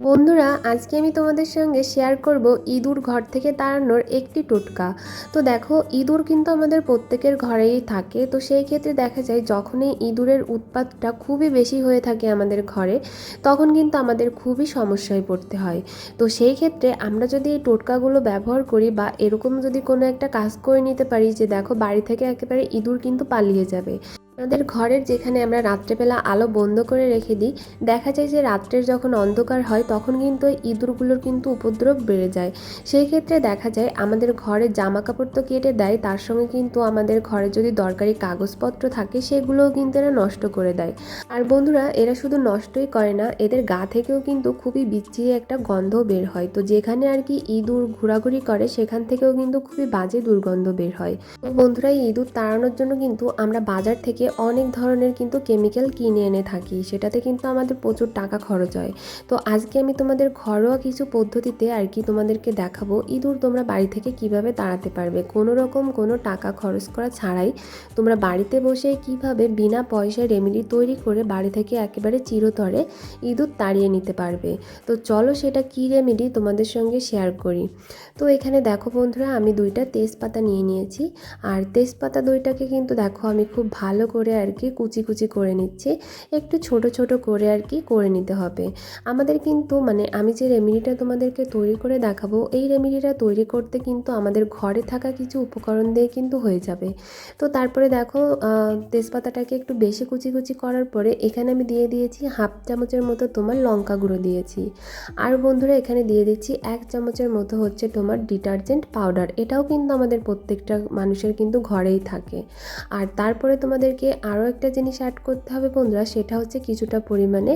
বন্ধুরা, আজকে আমি তোমাদের সঙ্গে শেয়ার করব ইঁদুর ঘর থেকে তাড়ানোর একটি টোটকা। তো দেখো, ইঁদুর কিন্তু আমাদের প্রত্যেকের ঘরেই থাকে। তো সেই ক্ষেত্রে দেখা যায়, যখনই ইঁদুরের উৎপাতটা খুবই বেশি হয়ে থাকে আমাদের ঘরে, তখন কিন্তু আমাদের খুবই সমস্যায় পড়তে হয়। তো সেই ক্ষেত্রে আমরা যদি এই টোটকাগুলো ব্যবহার করি বা এরকম যদি কোনো একটা কাজ করে নিতে পারি যে দেখো, বাড়ি থেকে একেবারে ইঁদুর কিন্তু পালিয়ে যাবে। আমাদের ঘরের যেখানে আমরা রাত্রেবেলা আলো বন্ধ করে রেখে দিই, দেখা যায় যে রাত্রের যখন অন্ধকার হয়, তখন কিন্তু ইঁদুরগুলোর কিন্তু উপদ্রব বেড়ে যায়। সেই ক্ষেত্রে দেখা যায় আমাদের ঘরে জামা কাপড় তো কেটে দেয়, তার সঙ্গে কিন্তু আমাদের ঘরে যদি দরকারি কাগজপত্র থাকে, সেগুলোও কিন্তু এরা নষ্ট করে দেয়। আর বন্ধুরা, এরা শুধু নষ্টই করে না, এদের গা থেকেও কিন্তু খুবই বিচ্ছিরি একটা গন্ধ বের হয়। তো যেখানে আর কি ইঁদুর ঘোরাঘুরি করে, সেখান থেকেও কিন্তু খুবই বাজে দুর্গন্ধ বের হয়। তো বন্ধুরা ইঁদুর তাড়ানোর জন্য কিন্তু আমরা বাজার থেকে অনেক ধরনের কিন্তু কেমিক্যাল কিনে এনে থাকি। সেটাতে কিন্তু আমাদের প্রচুর টাকা খরচ হয়। তো আজকে আমি তোমাদের ঘরোয়া কিছু পদ্ধতিতে আর কি তোমাদেরকে দেখাবো, ইঁদুর তোমরা বাড়ি থেকে কীভাবে তাড়াতে পারবে? কোনো রকম কোনো টাকা খরচ করা ছাড়াই তোমরা বাড়িতে বসে কীভাবে বিনা পয়সায় রেমেডি তৈরি করে বাড়ি থেকে একেবারে চিরতরে ইঁদুর তাড়িয়ে নিতে পারবে? তো চলো সেটা কী রেমেডি তোমাদের সঙ্গে শেয়ার করি। তো এখানে দেখো বন্ধুরা, আমি দুইটা তেজপাতা নিয়ে নিয়েছি। আর তেজপাতা দুইটাকে কিন্তু দেখো আমি খুব ভালো করে আর কি কুচি কুচি করে নিচ্ছি। একটু ছোট ছোট করে আর কি করে নিতে হবে। আমাদের কিন্তু মানে আমি যে রেমেডিটা তোমাদেরকে তৈরি করে দেখাবো, এই রেমেডিটা তৈরি করতে কিন্তু আমাদের ঘরে থাকা কিছু উপকরণ দিয়ে কিন্তু হয়ে যাবে। তো তারপরে দেখো তেজপাতাটাকে একটু বেশি কুচি কুচি করার পরে এখানে আমি দিয়ে দিয়েছি হাফ চামচের মতো তোমার লঙ্কা গুঁড়ো দিয়েছি। আর বন্ধুরা, এখানে দিয়ে দিচ্ছি এক চামচের মতো হচ্ছে তোমার ডিটারজেন্ট পাউডার। এটাও কিন্তু আমাদের প্রত্যেকটা মানুষের কিন্তু ঘরেই থাকে। আর তারপরে তোমাদেরকে আরও একটা জিনিস অ্যাড করতে হবে বন্ধুরা, সেটা হচ্ছে কিছুটা পরিমাণে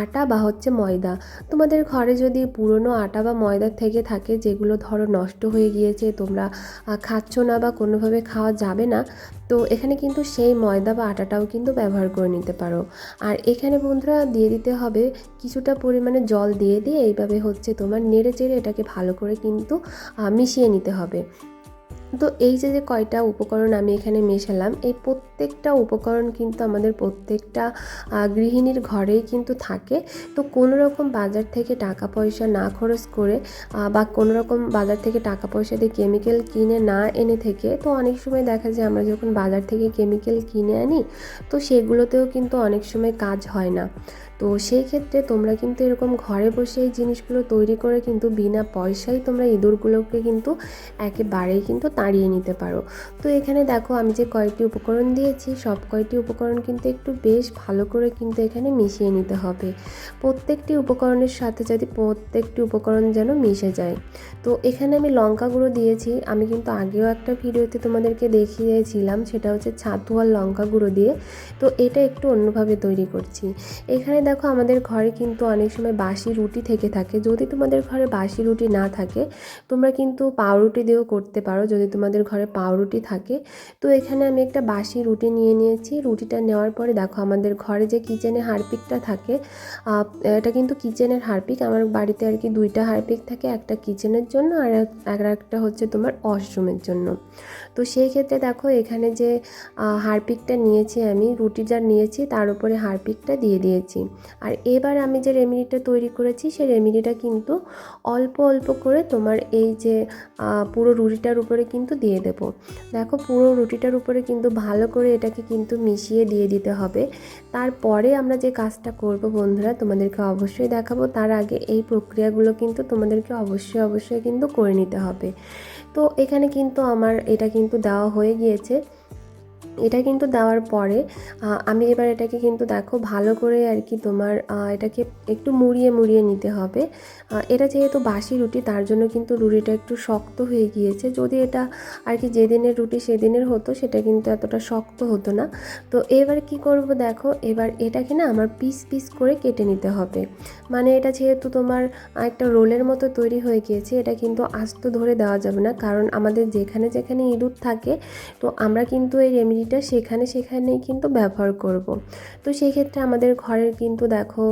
আটা বা হচ্ছে ময়দা। তোমাদের ঘরে যদি পুরনো আটা বা ময়দা থেকে থাকে, যেগুলো ধরো নষ্ট হয়ে গিয়েছে, তোমরা খাচ্ছ না বা কোনোভাবে খাওয়া যাবে না, তো এখানে কিন্তু সেই ময়দা বা আটাটাও কিন্তু ব্যবহার করে নিতে পারো। আর এখানে বন্ধুরা দিয়ে দিতে হবে কিছুটা পরিমাণে জল দিয়ে দিয়ে এইভাবে হচ্ছে তোমার নেড়ে চেড়ে এটাকে ভালো করে কিন্তু মিশিয়ে নিতে হবে। তো এই যে যে কয়টা উপকরণ আমি এখানে মেশালাম, এই প্রত্যেকটা উপকরণ কিন্তু আমাদের প্রত্যেকটা গৃহিণীর ঘরেই কিন্তু থাকে। তো কোনো রকম বাজার থেকে টাকা পয়সা না খরচ করে বা কোনো রকম বাজার থেকে টাকা পয়সা দিয়ে কেমিক্যাল কিনে না এনে থেকে, তো অনেক সময় দেখা যায় আমরা যখন বাজার থেকে কেমিক্যাল কিনে আনি, তো সেগুলোতেও কিন্তু অনেক সময় কাজ হয় না। তো সেই ক্ষেত্রে তোমরা কিন্তু এরকম ঘরে বসে এই জিনিসগুলো তৈরি করে কিন্তু বিনা পয়সায় তোমরা ইঁদুরগুলোকে কিন্তু একেবারেই কিন্তু তাড়িয়ে নিতে পারো। তো এখানে দেখো আমি যে কয়েকটি উপকরণ দিয়েছি, সব কয়টি উপকরণ কিন্তু একটু বেশ ভালো করে কিন্তু এখানে মিশিয়ে নিতে হবে। প্রত্যেকটি উপকরণের সাথে যদি প্রত্যেকটি উপকরণ যেন মিশে যায়। তো এখানে আমি লঙ্কা গুঁড়ো দিয়েছি, আমি কিন্তু আগেও একটা ভিডিওতে তোমাদেরকে দেখিয়েছিলাম, সেটা হচ্ছে ছাতু আর লঙ্কা গুঁড়ো দিয়ে। তো এটা একটু অন্যভাবে তৈরি করছি। এখানে দেখো আমাদের ঘরে কিন্তু অনেক সময় বাসি রুটি থেকে থাকে। যদি তোমাদের ঘরে বাসি রুটি না থাকে, তোমরা কিন্তু পাউরুটি দিয়েও করতে পারো। যদি তোমাদের ঘরে পাউরুটি থাকে, তো এখানে আমি একটা বাসি রুটি নিয়ে নিয়েছি। রুটিটা নেওয়ার পরে দেখো আমাদের ঘরে যে কিচেনে হারপিকটা থাকে এটা কিন্তু কিচেনের হারপিক। আমার বাড়িতে আর কি দুইটা হারপিক থাকে, একটা কিচেনের জন্য আর আর একটা হচ্ছে তোমার ওয়াশরুমের জন্য। তো সেই ক্ষেত্রে দেখো এখানে যে হারপিকটা নিয়েছি আমি, রুটি যা নিয়েছি তার উপরে হারপিকটা দিয়ে দিয়েছি। আর এবার আমি যে রেমেডিটা তৈরি করেছি, সেই রেমেডিটা কিন্তু অল্প অল্প করে তোমার এই যে পুরো রুটিটার উপরে কিন্তু দিয়ে দেবো। দেখো পুরো রুটিটার উপরে কিন্তু ভালো করে এটাকে কিন্তু মিশিয়ে দিয়ে দিতে হবে। তারপরে আমরা যে কাজটা করব বন্ধুরা, তোমাদেরকে অবশ্যই দেখাবো। তার আগে এই প্রক্রিয়াগুলো কিন্তু তোমাদেরকে অবশ্যই অবশ্যই কিন্তু করে নিতে হবে। তো এখানে কিন্তু আমার এটা কিন্তু দেওয়া হয়ে গিয়েছে। এটা কিন্তু দেওয়ার পরে আমি এবার এটাকে কিন্তু দেখো ভালো করে আর কি তোমার এটাকে একটু মুড়িয়ে মুড়িয়ে নিতে হবে। এটা যেহেতু বাসি রুটি, তার জন্য কিন্তু রুটিটা একটু শক্ত হয়ে গিয়েছে। যদি এটা আর কি যেদিনের রুটি সেদিনের হতো, সেটা কিন্তু এতটা শক্ত হতো না। তো এবার কি করব দেখো, এবার এটাকে না আমার পিস পিস করে কেটে নিতে হবে। মানে এটা যেহেতু তোমার একটা রোলের মতো তৈরি হয়ে গিয়েছে, এটা কিন্তু আস্ত ধরে দেওয়া যাবে না। কারণ আমাদের যেখানে যেখানে ইঁদুর থাকে, তো আমরা কিন্তু এই রেমেডি রেমেডিটা সেখানে সেখানেই কিন্তু ব্যবহার করব। তো সেই ক্ষেত্রে আমাদের ঘরের কিন্তু দেখো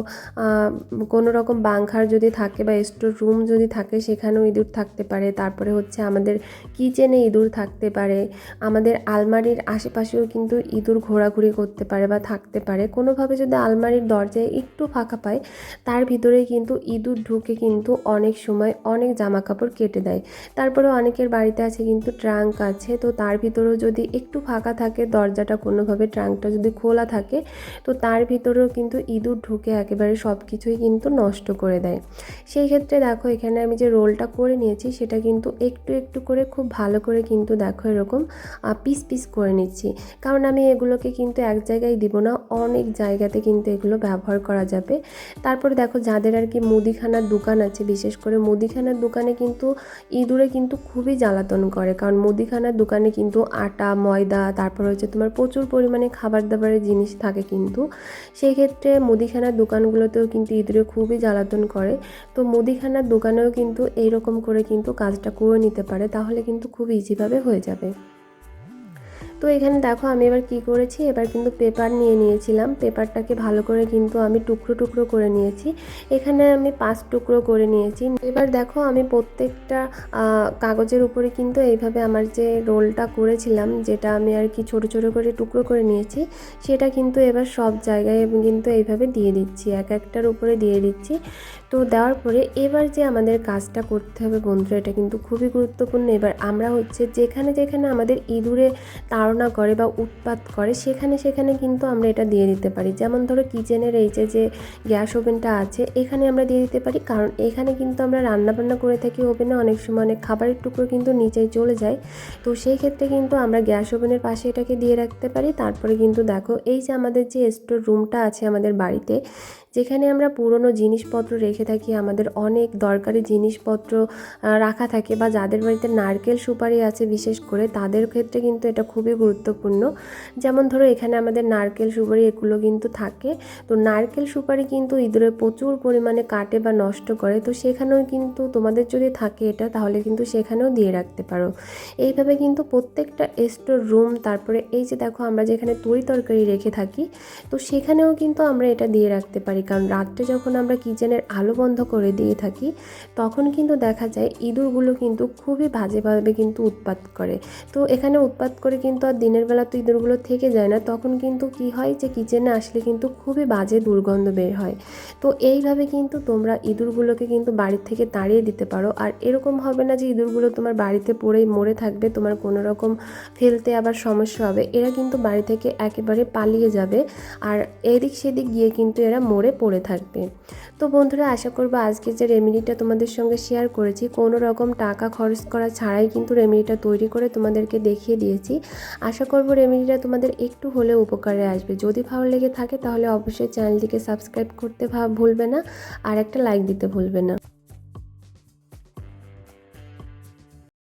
কোনো রকম বাংখার যদি থাকে বা স্টোর রুম যদি থাকে, সেখানেও ইঁদুর থাকতে পারে। তারপরে হচ্ছে আমাদের কিচেনে ইঁদুর থাকতে পারে। আমাদের আলমারির আশেপাশেও কিন্তু ইঁদুর ঘোরাঘুরি করতে পারে বা থাকতে পারে। কোনোভাবে যদি আলমারির দরজায় একটু ফাঁকা পায় তার ভিতরে কিন্তু ইঁদুর ঢুকে কিন্তু অনেক সময় অনেক জামা কাপড় কেটে দেয়। তারপরে অনেকের বাড়িতে আছে কিন্তু ট্রাঙ্ক আছে, তো তার ভিতরেও যদি একটু ফাঁকা থাকে দরজাটা কোনোভাবে ট্রাঙ্কটা যদি খোলা থাকে, তো তার ভিতরেও কিন্তু ইঁদুর ঢুকে একেবারে সব কিছুই কিন্তু নষ্ট করে দেয়। সেই ক্ষেত্রে দেখো, এখানে আমি যে রোলটা করে নিয়েছি, সেটা কিন্তু একটু একটু করে খুব ভালো করে কিন্তু দেখো এরকম পিস পিস করে নিচ্ছি। কারণ আমি এগুলোকে কিন্তু এক জায়গায় দিব না, অনেক জায়গাতে কিন্তু এগুলো ব্যবহার করা যাবে। তারপরে দেখো, যাদের আর কি মুদিখানার দোকান আছে, বিশেষ করে মুদিখানার দোকানে কিন্তু ইঁদুরে কিন্তু খুবই জ্বালাতন করে। কারণ মুদিখানার দোকানে কিন্তু আটা, ময়দা, তারপর হচ্ছে তোমার প্রচুর পরিমাণে খাবার দাবারের জিনিস থাকে কিন্তু। সেই ক্ষেত্রে মুদিখানার দোকানগুলোতেও কিন্তু ইঁদুরে খুবই জ্বালাতন করে। তো মুদিখানার দোকানেও কিন্তু এইরকম করে কিন্তু কাজটা করে নিতে পারে। তাহলে কিন্তু খুব ইজিভাবে হয়ে যাবে। তো এখানে দেখো আমি এবার কি করেছি? এবার কিন্তু পেপার নিয়ে নিয়েছিলাম। পেপারটাকে ভালো করে কিন্তু আমি টুকরো টুকরো করে নিয়েছি। এখানে আমি পাঁচ টুকরো করে নিয়েছি। এবার দেখো আমি প্রত্যেকটা কাগজের উপরে কিন্তু এইভাবে আমার যে রোলটা করেছিলাম, যেটা আমি আর কি ছোট ছোট করে টুকরো করে নিয়েছি, সেটা কিন্তু এবার সব জায়গায় কিন্তু এইভাবে দিয়ে দিচ্ছি। এক একটার উপরে দিয়ে দিচ্ছি। তো দেওয়ার পরে এবার যে আমাদের কাজটা করতে হবে বন্ধুরা, এটা কিন্তু খুবই গুরুত্বপূর্ণ। এবার আমরা হচ্ছে যেখানে যেখানে আমাদের ইঁদুরে তাড়না করে বা উৎপাত করে, সেখানে সেখানে কিন্তু আমরা এটা দিয়ে দিতে পারি। যেমন ধরো কিচেনের এই যে যে গ্যাস ওভেনটা আছে, এখানে আমরা দিয়ে দিতে পারি। কারণ এখানে কিন্তু আমরা রান্নাবান্না করে থাকি ওভেনে, অনেক সময় অনেক খাবারের টুকরো কিন্তু নিচেই চলে যায়। তো সেই ক্ষেত্রে কিন্তু আমরা গ্যাস ওভেনের পাশে এটাকে দিয়ে রাখতে পারি। তারপরে কিন্তু দেখো, এই যে আমাদের যে স্টোর রুমটা আছে আমাদের বাড়িতে যেখানে আমরা পুরনো জিনিসপত্র রেখে থাকি, আমাদের অনেক দরকারি জিনিসপত্র রাখা থাকে বা যাদের বাড়িতে নারকেল সুপারি আছে বিশেষ করে, তাদের ক্ষেত্রে কিন্তু এটা খুবই গুরুত্বপূর্ণ। যেমন ধরো, এখানে আমাদের নারকেল সুপারি এগুলো কিন্তু থাকে। তো নারকেল সুপারি কিন্তু ইঁদুরে প্রচুর পরিমাণে কাটে বা নষ্ট করে। তো সেখানেও কিন্তু তোমাদের যদি থাকে এটা, তাহলে কিন্তু সেখানেও দিয়ে রাখতে পারো। এইভাবে কিন্তু প্রত্যেকটা স্টোর রুম তারপরে এই যে দেখো, আমরা যেখানে তরি তরকারি রেখে থাকি, তো সেখানেও কিন্তু আমরা এটা দিয়ে রাখতে পারি। কারণ রাত্রে যখন আমরা কিচেনের আলো বন্ধ করে দিয়ে থাকি, তখন কিন্তু দেখা যায় ইঁদুরগুলো কিন্তু খুবই বাজেভাবে কিন্তু উৎপাত করে। তো এখানে উৎপাত করে কিন্তু আর দিনের বেলা তো ইঁদুরগুলো থেকে যায় না, তখন কিন্তু কি হয় যে কিচেনে আসলে কিন্তু খুবই বাজে দুর্গন্ধ বের হয়। তো এইভাবে কিন্তু তোমরা ইঁদুরগুলোকে কিন্তু বাড়ি থেকে তাড়িয়ে দিতে পারো। আর এরকম হবে না যে ইঁদুরগুলো তোমার বাড়িতে পড়েই মরে থাকবে, তোমার কোনো রকম ফেলতে আবার সমস্যা হবে। এরা কিন্তু বাড়ি থেকে একেবারে পালিয়ে যাবে। আর এদিক সেদিক গিয়ে কিন্তু এরা মরে পড়ে থাকবে। তো বন্ধুরা, আশা করব আজকে যে রেমেডিটা তোমাদের সঙ্গে শেয়ার করেছি, কোনো রকম টাকা খরচ করা ছাড়াই কিন্তু রেমেডিটা তৈরি করে তোমাদেরকে দেখিয়ে দিয়েছি। আশা করব রেমেডিটা তোমাদের একটু হলেও উপকারে আসবে। যদি ভালো লেগে থাকে তাহলে অবশ্যই চ্যানেলটিকে সাবস্ক্রাইব করতে ভুলবে না, আর একটা লাইক দিতে ভুলবে না।